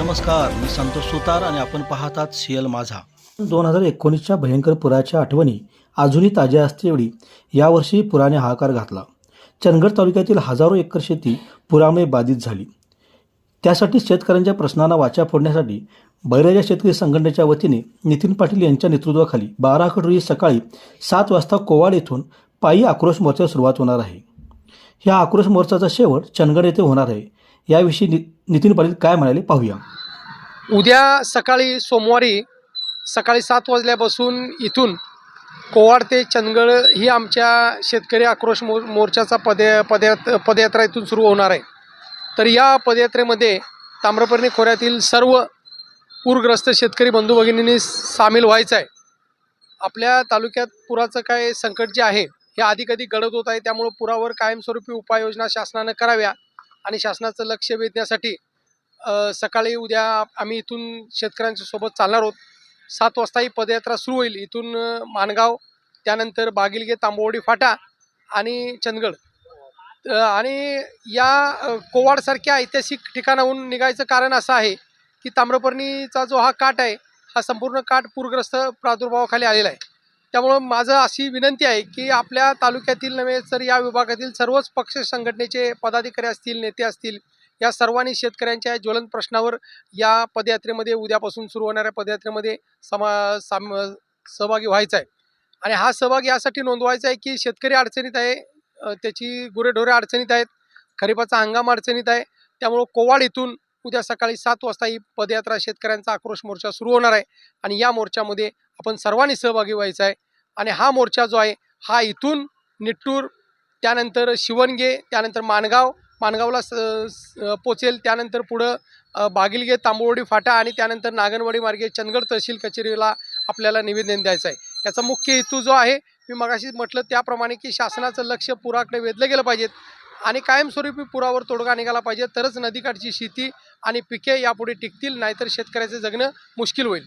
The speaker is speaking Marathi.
नमस्कार मी संतोष सुतार आणि आपण पाहतात सीएल माझा. दोन हजार एकोणीसच्या भयंकर पुराच्या आठवणी अजूनही ताज्या असतेवेळी यावर्षी पुराने हाहाकार घातला. चंदगड तालुक्यातील हजारो एकर शेती पुरामुळे बाधित झाली. त्यासाठी शेतकऱ्यांच्या प्रश्नांना वाचा फोडण्यासाठी बैराजा शेतकरी संघटनेच्या वतीने नितीन पाटील यांच्या नेतृत्वाखाली बारा आकड रोजी सकाळी सात वाजता कोवाड येथून पायी आक्रोश मोर्चा सुरुवात होणार आहे. ह्या आक्रोश मोर्चाचा शेवट चंदगड येथे होणार आहे. याविषयी नि नितीन पाटील काय म्हणाले पाहूया. उद्या सकाळी सोमवारी सकाळी सात वाजल्यापासून इथून कोवाड ते चंदगड ही आमच्या शेतकरी आक्रोश मो मोर्चाचा पदया पदयात पदयात्रा इथून सुरू होणार आहे. तर या पदयात्रेमध्ये ताम्रपर्णी खोऱ्यातील सर्व पूरग्रस्त शेतकरी बंधू भगिनींनी सामील व्हायचं आहे. आपल्या तालुक्यात पुराचं काय संकट जे आहे हे अधिक अधिक गडद होत आहे त्यामुळं पुरावर कायमस्वरूपी उपाययोजना शासनानं कराव्या आणि शासनाचं लक्ष वेधण्यासाठी सकाळी उद्या आम्ही इथून शेतकऱ्यांच्या सोबत चालणार आहोत. सात वाजता ही पदयात्रा सुरू होईल. इथून माणगाव त्यानंतर बागिलगे तांबोवडी फाटा आणि चंदगड. आणि या कोवाडसारख्या ऐतिहासिक ठिकाणाहून निघायचं कारण असं आहे की ताम्रपर्णीचा जो हा काठ आहे हा संपूर्ण काठ पूरग्रस्त प्रादुर्भावाखाली आलेला आहे. त्यामुळं माझं अशी विनंती आहे की आपल्या तालुक्यातील नव्हे तर या विभागातील सर्वच पक्ष संघटनेचे पदाधिकारी असतील नेते असतील या सर्वांनी शेतकऱ्यांच्या ज्वलंत प्रश्नावर या पदयात्रेमध्ये उद्यापासून सुरू होणाऱ्या पदयात्रेमध्ये समा साम सहभागी व्हायचा आहे. आणि हा सहभाग यासाठी नोंदवायचा आहे की शेतकरी अडचणीत आहे त्याची गुरेढोरे अडचणीत आहेत खरीपाचा हंगाम अडचणीत आहे त्यामुळं कोवाड इथून उद्या सकाळी सात वाजता ही पदयात्रा शेतकऱ्यांचा आक्रोश मोर्चा सुरू होणार आहे. आणि या मोर्चामध्ये आपण सर्वांनी सहभागी व्हायचं आहे. आणि हा मोर्चा जो आहे हा इथून निट्टूर त्यानंतर शिवणगे त्यानंतर माणगाव माणगावला स पोचेल त्यानंतर पुढं बागिलगे तांबवडी फाटा आणि त्यानंतर नागनवाडी मार्गे चंदगड तहसील कचेरीला आपल्याला निवेदन द्यायचं आहे. याचा मुख्य हेतू जो आहे मी मगाशी म्हटलं त्याप्रमाणे की शासनाचं लक्ष पुराकडे वेधलं गेलं पाहिजेत. आणि कायमस्वरूपी पुरावर तोडगा निघाला पाहिजे तरच नदीकाठची शेती आणि पिके यापुढे टिकतील नाहीतर शेतकऱ्याचं जगणं मुश्किल होईल.